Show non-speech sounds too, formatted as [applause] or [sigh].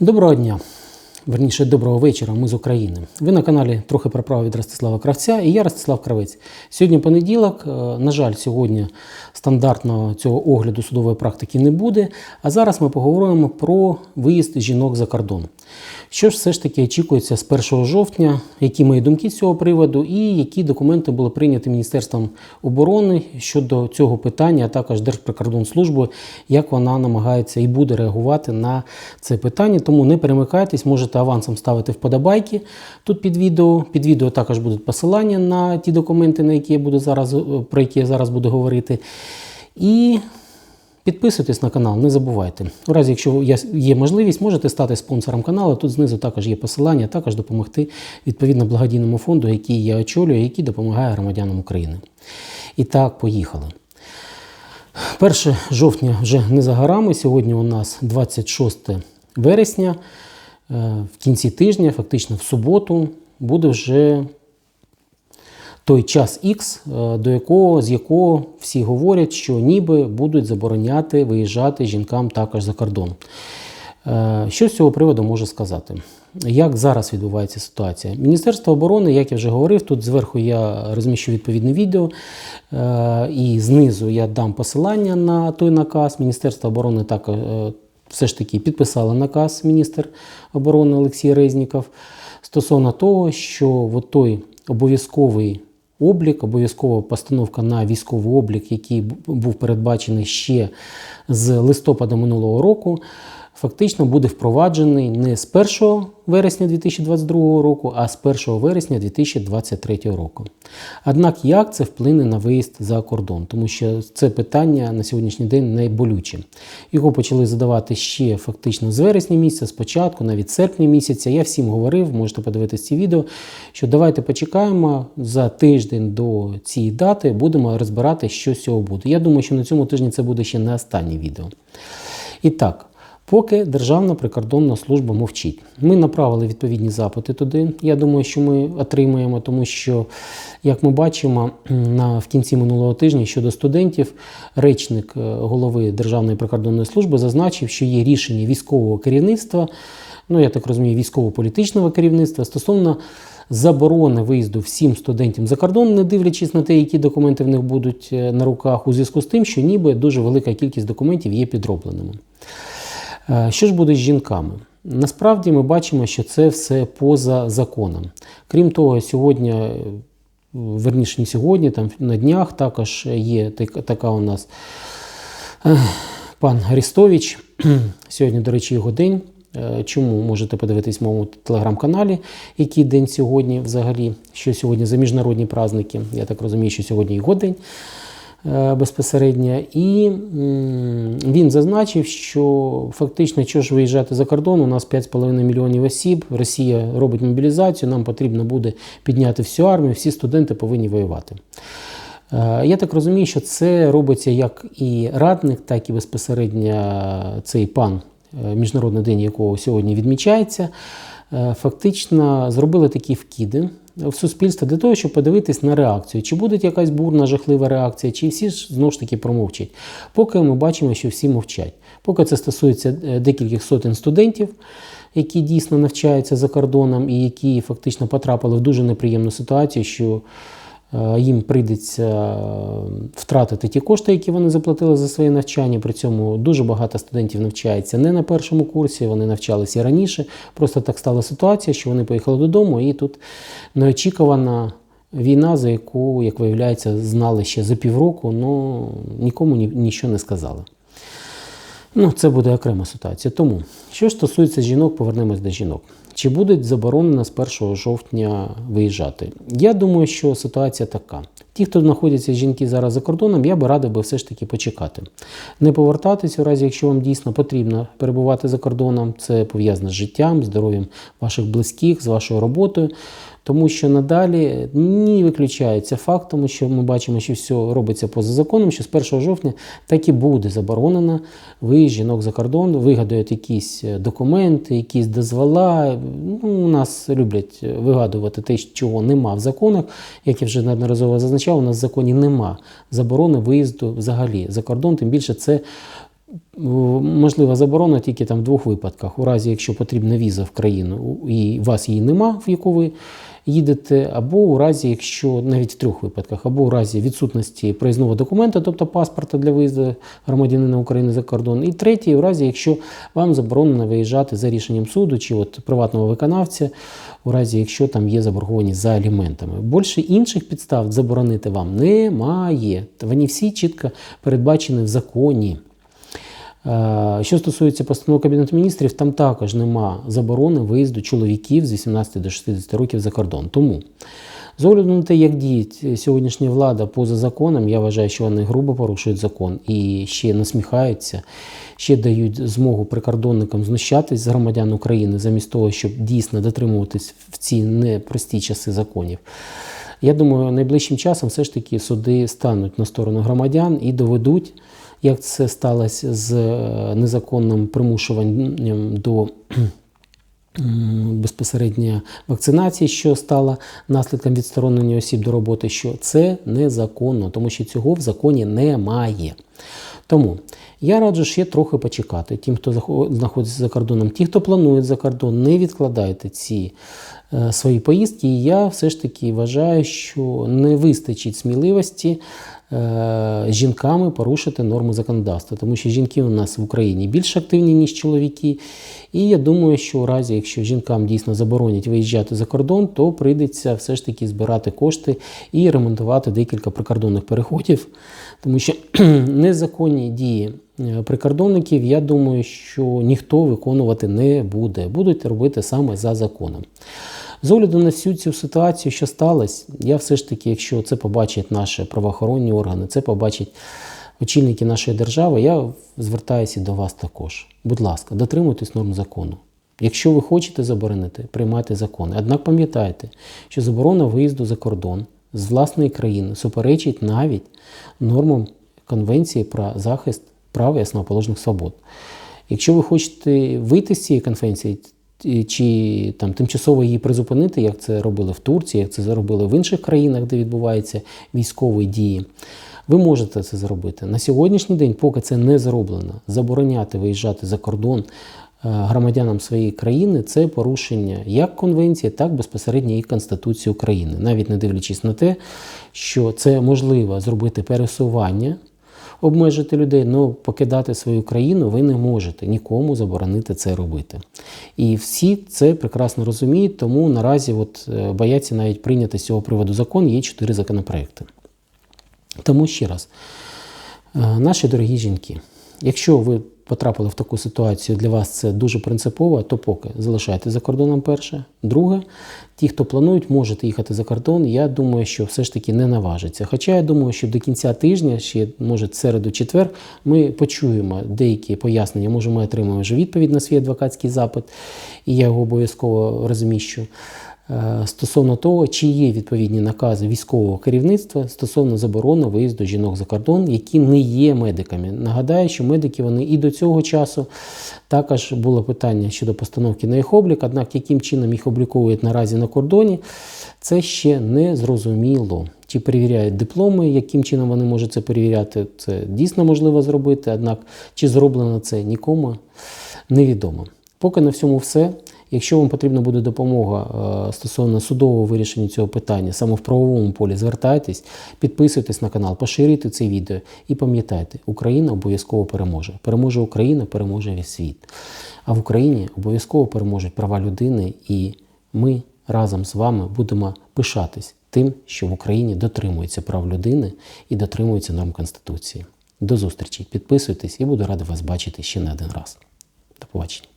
Доброго дня. Верніше, доброго вечора. Ми з України. Ви на каналі трохи про право від Ростислава Кравця і я Ростислав Кравець. Сьогодні понеділок. Е, На жаль, сьогодні стандартного цього огляду судової практики не буде. А зараз ми поговоримо про виїзд жінок за кордон. Що ж все ж таки очікується з 1 жовтня, які мої думки з цього приводу, і які документи були прийняті Міністерством оборони щодо цього питання, а також Держприкордонслужбою, як вона намагається і буде реагувати на це питання. Тому не перемикайтесь, можете авансом ставити вподобайки тут під відео. Під відео також будуть посилання на ті документи, на які я буду зараз, про які я зараз буду говорити. І Підписуйтесь на канал, не забувайте. У разі, якщо є- можливість, можете стати спонсором каналу. Тут знизу також є посилання, також допомогти відповідно благодійному фонду, який я очолюю, який допомагає громадянам України. І так, поїхали. 1 жовтня вже не за горами. Сьогодні у нас 26 вересня. Е, В кінці тижня, фактично в суботу, буде вже той час X, е, до якого, з якого всі говорять, що ніби будуть забороняти виїжджати жінкам також за кордон. Е, Що з цього приводу можу сказати? Як зараз відбувається ситуація? Міністерство оборони, як я вже говорив, тут зверху я розміщу відповідне відео, е, і знизу я дам посилання на той наказ. Міністерство оборони так все ж таки підписало наказ міністр оборони Олексій Резніков стосовно того, що от той обов'язковий облік, обов'язкова постановка на військовий облік, який був передбачений ще з листопада минулого року, фактично буде впроваджений не з 1 вересня 2022 року, а з 1 вересня 2023 року. Однак як це вплине на виїзд за кордон? Тому що це питання на сьогоднішній день найболюче. Його почали задавати ще фактично з вересня місяця, спочатку, навіть серпня місяця. Я всім говорив, можете подивитися ці відео, що давайте почекаємо за тиждень до цієї дати, будемо розбирати, що з цього буде. Я думаю, що на цьому тижні це буде ще не останнє відео. І так, поки Державна прикордонна служба мовчить. Ми направили відповідні запити туди. Я думаю, що ми отримаємо, тому що, як ми бачимо, на, в кінці минулого тижня щодо студентів, речник е, голови Державної прикордонної служби зазначив, що є рішення військового керівництва, ну я так розумію, військово-політичного керівництва стосовно. Заборони виїзду всім студентам за кордон, не дивлячись на те, які документи в них будуть е, на руках, у зв'язку з тим, що ніби дуже велика кількість документів є підробленими. Е, Що ж буде з жінками? Насправді ми бачимо, що це все поза законом. Крім того, сьогодні, е, верніше не сьогодні, там на днях також є така у нас е, пан Арістович. [clears throat] Сьогодні, до речі, його день. Чому можете подивитись в моєму телеграм-каналі, який день сьогодні взагалі, що сьогодні за міжнародні праздники. Я так розумію, що сьогодні його день безпосередньо. І він зазначив, що фактично, що ж виїжджати за кордон, у нас 5,5 мільйонів осіб, Росія робить мобілізацію, нам потрібно буде підняти всю армію, всі студенти повинні воювати. Е, Я так розумію, що це робиться як і радник, так і безпосередньо цей пан, е, Міжнародний день якого сьогодні відмічається, е, фактично зробили такі вкиди в суспільство для того, щоб подивитись на реакцію, чи буде якась бурна, жахлива реакція, чи всі ж знову ж таки промовчать. Поки ми бачимо, що всі мовчать. Поки це стосується е, декількох сотень студентів, які дійсно навчаються за кордоном і які фактично потрапили в дуже неприємну ситуацію, що їм прийдеться е, втратити ті кошти, які вони заплатили за своє навчання. При цьому дуже багато студентів навчається не на першому курсі, вони навчалися раніше. Просто так стала ситуація, що вони поїхали додому, і тут неочікувана війна, за яку, як виявляється, знали ще за півроку, але нікому нічого не сказали. Ну, це буде окрема ситуація. Тому, що стосується жінок, повернемось до жінок. Чи будуть заборонено з 1 жовтня виїжджати? Я думаю, що ситуація така. Ті, хто знаходяться жінки зараз за кордоном, я би радив би все ж таки почекати. Не повертатись у разі, якщо вам дійсно потрібно перебувати за кордоном, це пов'язано з життям, здоров'ям ваших близьких, з вашою роботою. Тому що надалі не виключається факт, тому що ми бачимо, що все робиться поза законом, що з 1 жовтня так і буде заборонено виїзд жінок за кордон, вигадують якісь е, документи, якісь дозвола. Ну, у нас люблять е, вигадувати те, чого нема в законах. Як я вже неодноразово зазначав, у нас в законі нема заборони виїзду взагалі за кордон, тим більше це можлива заборона тільки там в двох випадках. У разі, якщо потрібна віза в країну, і вас її нема, в яку ви їдете, або у разі, якщо навіть в трьох випадках, або у разі відсутності проїзного документа, тобто паспорта для виїзду громадянина України за кордон. І третій, у разі, якщо вам заборонено виїжджати за рішенням суду чи от приватного виконавця, у разі, якщо там є заборгованість за аліментами. Більше інших підстав заборонити вам немає. Вони всі чітко передбачені в законі. Е, Що стосується постанови Кабінету міністрів, там також нема заборони виїзду чоловіків з 18 до 60 років за кордон. Тому, з огляду на те, як діє сьогоднішня влада поза законом, я вважаю, що вони грубо порушують закон і ще насміхаються, ще дають змогу прикордонникам знущатись з громадян України замість того, щоб дійсно дотримуватись в ці непрості часи законів. Я думаю, найближчим часом все ж таки суди стануть на сторону громадян і доведуть як це сталося з е, незаконним примушуванням до безпосередньо вакцинації, що стало наслідком відсторонення осіб до роботи, що це незаконно, тому що цього в законі немає. Тому я раджу ще трохи почекати. Тим, хто знаходиться за кордоном, ті, хто планує за кордон, не відкладайте ці е, свої поїздки. І я все ж таки вважаю, що не вистачить сміливості жінками порушити норми законодавства, тому що жінки у нас в Україні більш активні, ніж чоловіки. І я думаю, що у разі, якщо жінкам дійсно заборонять виїжджати за кордон, то прийдеться все ж таки збирати кошти і ремонтувати декілька прикордонних переходів, тому що [clears throat] незаконні дії. Е, прикордонників, я думаю, що ніхто виконувати не буде. Будуть робити саме за законом. З огляду на всю цю ситуацію, що сталося, я все ж таки, якщо це побачать наші правоохоронні органи, це побачать очільники нашої держави, я звертаюся до вас також. Будь ласка, дотримуйтесь норм закону. Якщо ви хочете заборонити, приймайте закони. Однак пам'ятайте, що заборона виїзду за кордон з власної країни суперечить навіть нормам Конвенції про захист прав і основоположних свобод. Якщо ви хочете вийти з цієї конвенції, чи там тимчасово її призупинити, як це робили в Турції, як це зробили в інших країнах, де відбуваються військові дії. Ви можете це зробити. На сьогоднішній день, поки це не зроблено, забороняти виїжджати за кордон е, громадянам своєї країни це порушення як конвенції, так безпосередньо і Конституції України, навіть не дивлячись на те, що це можливо зробити пересування обмежити людей, але покидати свою країну ви не можете нікому заборонити це робити. І всі це прекрасно розуміють, тому наразі от е, бояться навіть прийняти з цього приводу закон, є чотири законопроекти. Тому ще раз, е, наші дорогі жінки, якщо ви потрапили в таку ситуацію, для вас це дуже принципово, то поки залишайте за кордоном перше. Друге, ті, хто планують, можете їхати за кордон. Я думаю, що все ж таки не наважиться. Хоча я думаю, що до кінця тижня, ще може середу-четвер, ми почуємо деякі пояснення. Може, ми отримаємо вже відповідь на свій адвокатський запит, і я його обов'язково розміщу. Е, стосовно того, чи є відповідні накази військового керівництва стосовно заборони виїзду жінок за кордон, які не є медиками. Нагадаю, що медики вони і до цього часу також було питання щодо постановки на їх облік, однак яким чином їх обліковують наразі на кордоні, це ще не зрозуміло. Чи перевіряють дипломи, яким чином вони можуть це перевіряти, це дійсно можливо зробити, однак чи зроблено це нікому невідомо. Поки на всьому все. Якщо вам потрібна буде допомога е, стосовно судового вирішення цього питання, саме в правовому полі, звертайтесь, підписуйтесь на канал, поширюйте це відео і пам'ятайте, Україна обов'язково переможе. Переможе Україна, переможе весь світ. А в Україні обов'язково переможуть права людини, і ми разом з вами будемо пишатись тим, що в Україні дотримується прав людини і дотримується норм Конституції. До зустрічі! Підписуйтесь і буду радий вас бачити ще не один раз. До побачення.